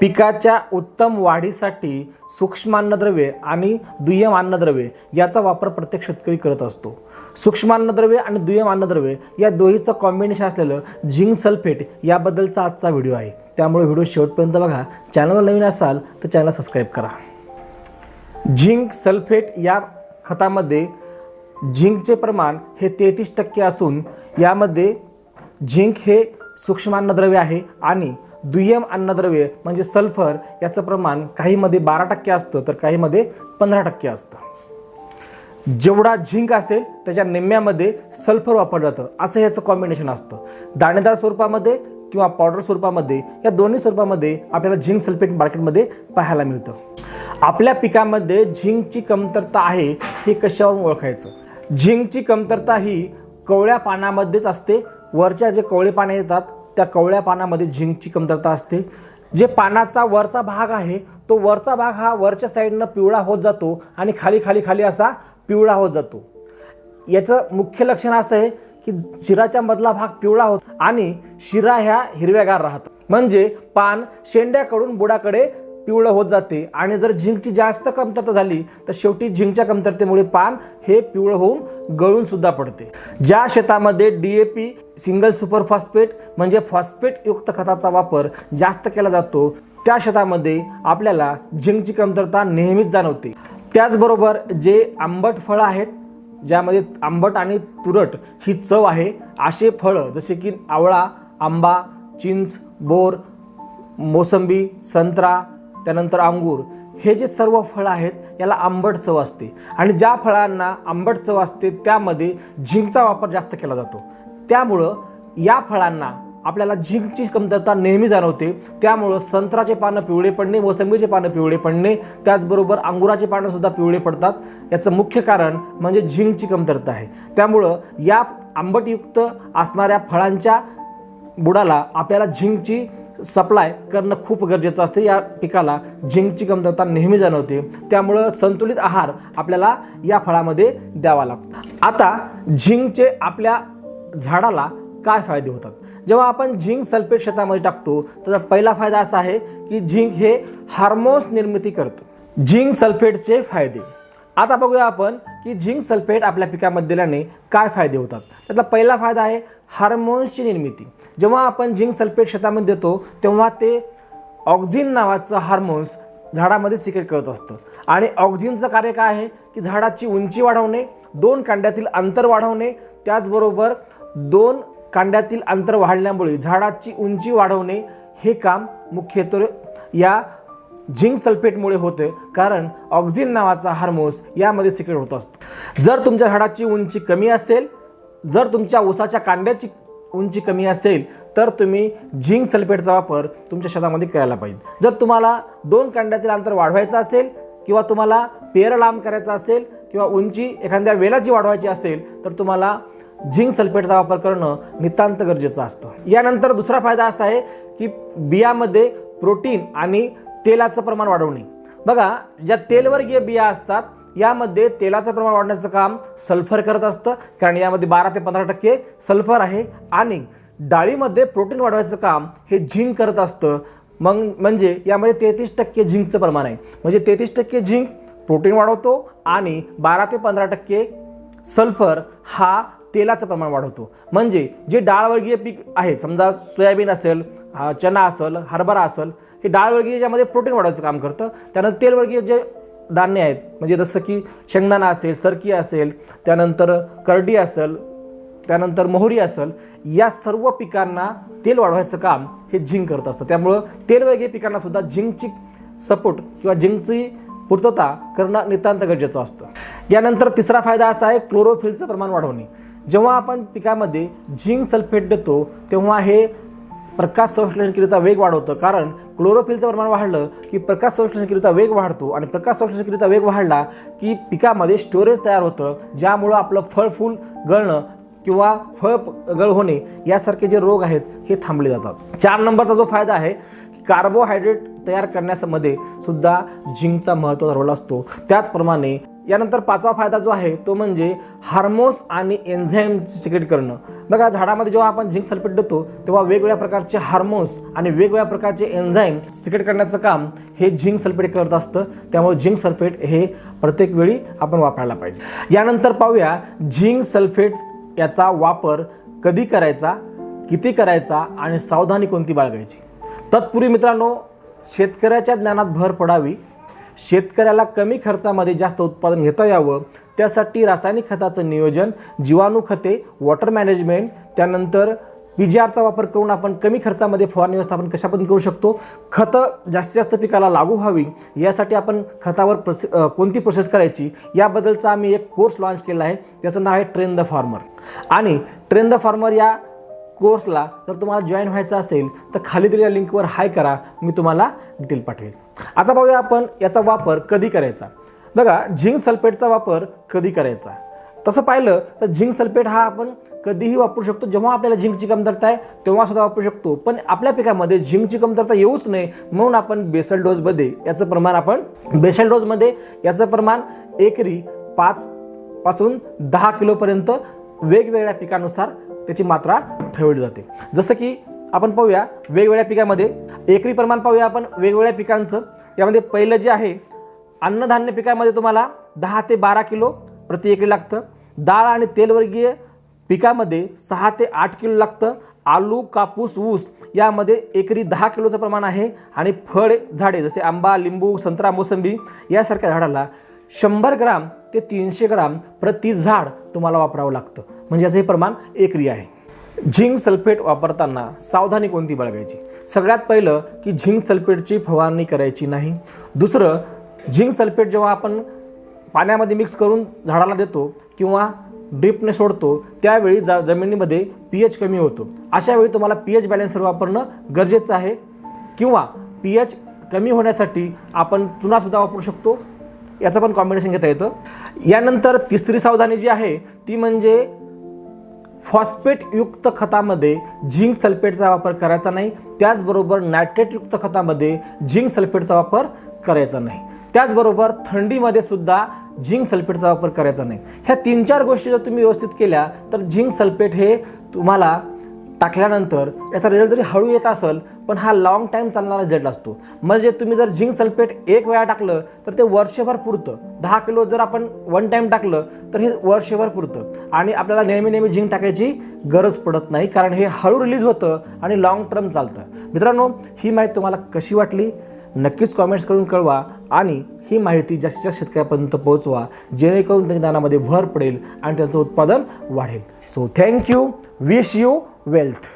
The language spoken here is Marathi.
पिकाच्या उत्तम वाढीसाठी सूक्ष्म अन्नद्रव्ये आणि दुय्यम अन्नद्रव्ये याचा वापर प्रत्येक शेतकरी करत असतो. सूक्ष्म अन्नद्रव्ये आणि दुय्यम अन्नद्रव्ये या दोहीचं कॉम्बिनेशन असलेलं झिंक सल्फेट याबद्दलचा आजचा व्हिडिओ आहे. त्यामुळे व्हिडिओ शेवटपर्यंत बघा. चॅनलवर नवीन असाल तर चॅनल सबस्क्राईब करा. झिंक सल्फेट या खतामध्ये झिंकचे प्रमाण हे तेहतीस टक्के असून यामध्ये झिंक हे सूक्ष्म अन्नद्रव्य आहे आणि दुय्यम अन्नद्रव्य म्हणजे सल्फर याचं प्रमाण काहीमध्ये बारा टक्के असतं तर काहीमध्ये पंधरा टक्के असतं. जेवढा झिंक असेल त्याच्या निम्म्यामध्ये सल्फर वापरलं जातं. असं याचं कॉम्बिनेशन असतं. दाणेदार स्वरूपामध्ये किंवा पावडर स्वरूपामध्ये या दोन्ही स्वरूपामध्ये आपल्याला झिंक सल्फेट मार्केटमध्ये पाहायला मिळतं. आपल्या पिकामध्ये झिंकची कमतरता आहे हे कशावरून ओळखायचं? झिंकची कमतरता ही कवळ्या पानामध्येच असते. वरच्या जे कवळे पाने येतात त्या कवळ्या पानामध्ये झिंकची कमतरता असते. जे पानाचा वरचा भाग आहे तो वरचा भाग हा वरच्या साईडनं पिवळा होत जातो आणि खाली खाली खाली असा पिवळा होत जातो. याचं मुख्य लक्षण असं आहे की शिराच्या मधला भाग पिवळा होत आणि शिरा ह्या हिरव्यागार राहतात. म्हणजे पान शेंड्याकडून बुडाकडे पिवळं होत जाते. आणि जर झिंकची जास्त कमतरता झाली तर शेवटी झिंकच्या कमतरतेमुळे पान हे पिवळं होऊन गळून सुद्धा पडते. ज्या शेतामध्ये D A P single super phosphate म्हणजे फॉस्फेटयुक्त खताचा वापर जास्त केला जातो त्या शेतामध्ये आपल्याला झिंकची कमतरता नेहमीच जाणवते. त्याचबरोबर जे आंबट फळं आहेत ज्यामध्ये आंबट आणि तुरट ही चव आहे असे फळं जसे की आवळा आंबा चिंच बोर मोसंबी संत्रा त्यानंतर अंगूर. हे जे सर्व फळं आहेत याला आंबट चव असते. आणि ज्या फळांना आंबट चव असते त्यामध्ये झिंकचा वापर जास्त केला जातो. त्यामुळं या फळांना आपल्याला झिंकची कमतरता नेहमी जाणवते. त्यामुळं संत्राचे पानं पिवळे पडणे मोसंबीचे पानं पिवळे पडणे त्याचबरोबर अंगुराचे पानंसुद्धा पिवळे पडतात. याचं मुख्य कारण म्हणजे झिंकची कमतरता आहे. त्यामुळं या आंबटयुक्त असणाऱ्या फळांच्या बुडाला आपल्याला झिंकची सप्लाय करणं खूप गरजेचं असते. या पिकाला झिंकची कमतरता नेहमी जाणवते. त्यामुळं संतुलित आहार आपल्याला या फळामध्ये द्यावा लागतो. आता झिंकचे आपल्या झाडाला काय फायदे होतात? जेव्हा आपण झिंक सल्फेट शेतामध्ये टाकतो त्याचा पहिला फायदा असा आहे की झिंक हे हार्मोन्स निर्मिती करतं. झिंक सल्फेटचे फायदे. आता बघूया आपण की झिंक सल्फेट आपल्या पिकामध्ये दिल्याने काय फायदे होतात? त्यातला पहिला फायदा आहे हार्मोन्सची निर्मिती. जेव्हा आपण झिंक सल्फेट शेतामध्ये देतो तेव्हा ते ऑक्झिन नावाचं हार्मोन्स झाडामध्ये सिक्रेट करत असतं. आणि ऑक्झिनचं कार्य काय आहे? की झाडाची उंची वाढवणे दोन कांड्यातील अंतर वाढवणे त्याचबरोबर दोन कांड्यातील अंतर वाढल्यामुळे झाडाची उंची वाढवणे हे काम मुख्यत्वे या झिंक सल्फेटमुळे होते कारण ऑक्झिन नावाचा हार्मोन्स यामध्ये सिक्रेट होत असतो. जर तुमच्या झाडाची उंची कमी असेल जर तुमच्या ऊसाच्या कांड्याची उंची कमी असेल तर तुम्ही झिंक सल्फेटचा वापर तुमच्या शेतामध्ये करायला पाहिजे. जर तुम्हाला दोन कांड्यातील अंतर वाढवायचं असेल किंवा तुम्हाला पेर लांब करायचा असेल किंवा उंची एखाद्या वेलाची वाढवायची असेल तर तुम्हाला झिंक सल्फेटचा वापर करणं नितांत गरजेचं असतं. यानंतर दुसरा फायदा असा आहे की बियामध्ये प्रोटीन आणि तेलाचं प्रमाण वाढवणे. बघा ज्या तेलवर्गीय बिया असतात यामध्ये तेलाचं प्रमाण वाढण्याचं काम सल्फर करत असतं. कारण यामध्ये बारा ते पंधरा टक्के सल्फर आहे आणि डाळीमध्ये प्रोटीन वाढवायचं काम हे झिंक करत असतं. मग म्हणजे यामध्ये तेहतीस टक्के झिंकचं प्रमाण आहे. म्हणजे तेहतीस टक्के झिंक प्रोटीन वाढवतो आणि बारा ते पंधरा टक्के सल्फर हा तेलाचं प्रमाण वाढवतो. म्हणजे जे डाळवर्गीय पीक आहे समजा सोयाबीन असेल हा चना असेल हरभरा असेल हे डाळवर्गीय ज्यामध्ये प्रोटीन वाढवायचं काम करतं त्यानंतर तेलवर्गीय जे धान्य आहेत. म्हणजे जसं की शेंगदाणा असेल सरकी असेल त्यानंतर करडी असेल त्यानंतर मोहरी असेल या सर्व पिकांना तेल वाढवायचं काम हे झिंक करत असतं. त्यामुळं तेलवर्गीय पिकांना सुद्धा झिंकची सपोर्ट किंवा झिंकची पूर्तता करणं नितांत गरजेचं असतं. यानंतर तिसरा फायदा असा आहे क्लोरोफिलचं प्रमाण वाढवणे. जेव्हा आपण पिकामध्ये झिंक सल्फेट देतो तेव्हा हे प्रकाश संश्लेषणक्रियेचा वेग वाढवतं. कारण क्लोरोफिलचं प्रमाण वाढलं की प्रकाश संश्लेषणक्रियेचा वेग वाढतो. आणि प्रकाश संश्लेषणक्रियेचा वेग वाढला की पिकामध्ये स्टोरेज तयार होतं. ज्यामुळं आपलं फळ फूल गळणं किंवा फळ गळ होणे यासारखे जे रोग आहेत हे थांबले जातात. चार नंबरचा जो फायदा आहे कार्बोहायड्रेट तयार करण्यामध्ये सुद्धा झिंकचा महत्त्वाचा रोल असतो. त्याचप्रमाणे यानंतर पाचवा फायदा जो आहे तो म्हणजे हार्मोन्स आणि एन्झाईम सिक्रेट करणं. बघा झाडामध्ये जेव्हा आपण झिंक सल्फेट देतो तेव्हा वेगवेगळ्या प्रकारचे हार्मोन्स आणि वेगवेगळ्या प्रकारचे एन्झाईम सिक्रेट करण्याचं काम हे झिंक सल्फेट करत असतं. त्यामुळे झिंक सल्फेट हे प्रत्येक वेळी आपण वापरायला पाहिजे. यानंतर पाहूया झिंक सल्फेट याचा वापर कधी करायचा किती करायचा आणि सावधानी कोणती बाळगायची? तत्पूर्वी मित्रांनो शेतकऱ्याच्या ज्ञानात भर पडावी शेतकऱ्याला कमी खर्चामध्ये जास्त उत्पादन घेता यावं त्यासाठी रासायनिक खताचं नियोजन जीवाणू खते वॉटर मॅनेजमेंट त्यानंतर पी जी आरचा वापर करून आपण कमी खर्चामध्ये फवारणी व्यवस्थापन कशा करू शकतो? खतं जास्तीत जास्त पिकाला लागू व्हावी यासाठी आपण खतावर प्रोसे कोणती प्रोसेस करायची? याबद्दलचा आम्ही एक कोर्स लॉन्च केला आहे त्याचं नाव आहे ट्रेन द फार्मर आणि ट्रेन द फार्मर या कोर्सला जर तुम्हाला जॉईन व्हायचं असेल तर खाली दिलेल्या लिंकवर हाय करा मी तुम्हाला डिटेल पाठवेल. आता पाहूया आपण याचा वापर कधी करायचा. बघा झिंक सल्फेटचा वापर कधी करायचा. तसं पाहिलं तर झिंक सल्फेट हा आपण कधीही वापरू शकतो. जेव्हा आपल्याला झिंकची कमतरता आहे तेव्हा सुद्धा वापरू शकतो. पण आपल्या पिकामध्ये झिंकची कमतरता येऊच नये म्हणून आपण बेसल डोजमध्ये याचं प्रमाण आपण बेसल डोजमध्ये याचं प्रमाण एकरी पाच पासून दहा किलोपर्यंत वेगवेगळ्या पिकानुसार त्याची मात्रा ठेवली जाते. जसं की आपण पाहूया वेगवेगळ्या पिकामध्ये एकरी प्रमाण पाहूया आपण वेगवेगळ्या पिकांचं. यामध्ये पहिलं जे आहे अन्नधान्य पिकामध्ये तुम्हाला दहा ते बारा किलो प्रति एकरी लागतं. डाळ आणि तेलवर्गीय पिकामध्ये सहा ते आठ किलो लागतं. आलू कापूस ऊस यामध्ये एकरी दहा किलोचं प्रमाण आहे. आणि फळ झाडे जसे आंबा लिंबू संत्रा मोसंबी यासारख्या झाडाला शंभर ग्राम ते तीनशे ग्राम प्रति झाड तुम्हाला वापरावं लागतं. म्हणजे याचं हे प्रमाण एकरी आहे. झिंक सल्फेट वापरताना सावधानी कोणती बाळगायची? सगळ्यात पहिलं की झिंक सल्फेटची फवारणी करायची नाही. दुसरं झिंक सल्फेट जेव्हा आपण पाण्यामध्ये मिक्स करून झाडाला देतो किंवा ड्रिपने सोडतो त्यावेळी जा जमिनीमध्ये पी एच कमी होतो. अशा वेळी तुम्हाला पी एच बॅलेन्सर वापरणं गरजेचं आहे. किंवा पी एच कमी होण्यासाठी आपण चुनासुद्धा वापरू शकतो. याचं पण कॉम्बिनेशन घेता येतं. यानंतर तिसरी सावधानी जी आहे ती म्हणजे फॉस्फेटयुक्त खतामध्ये झिंक सल्फेटचा वापर करायचा नाही. त्याचबरोबर नायट्रेटयुक्त खतामध्ये झिंक सल्फेटचा वापर करायचा नाही. त्याचबरोबर थंडीमध्ये सुद्धा झिंक सल्फेटचा वापर करायचा नाही. ह्या तीन चार गोष्टी जर तुम्ही व्यवस्थित केल्या तर झिंक सल्फेट हे तुम्हाला टाकल्यानंतर याचा रिझल्ट जरी हळू येत असेल पण हा लॉंग टाईम चालणारा रिझल्ट असतो. म्हणजे तुम्ही जर झिंक सल्फेट एक वेळा टाकलं तर ते वर्षभर पुरतं. दहा किलो जर आपण वन टाईम टाकलं तर हे वर्षभर पुरतं. आणि आपल्याला नेहमी नेहमी झिंक टाकायची गरज पडत नाही कारण हे हळू रिलीज होतं आणि लॉंग टर्म चालतं. मित्रांनो ही माहिती तुम्हाला कशी वाटली? नक्कीच कॉमेंट्स करून कळवा आणि ही माहिती जास्तीत जास्त शेतकऱ्यापर्यंत पोहोचवा जेणेकरून त्यांच्या ज्ञानामध्ये भर पडेल आणि त्याचं उत्पादन वाढेल. So thank you wish you wealth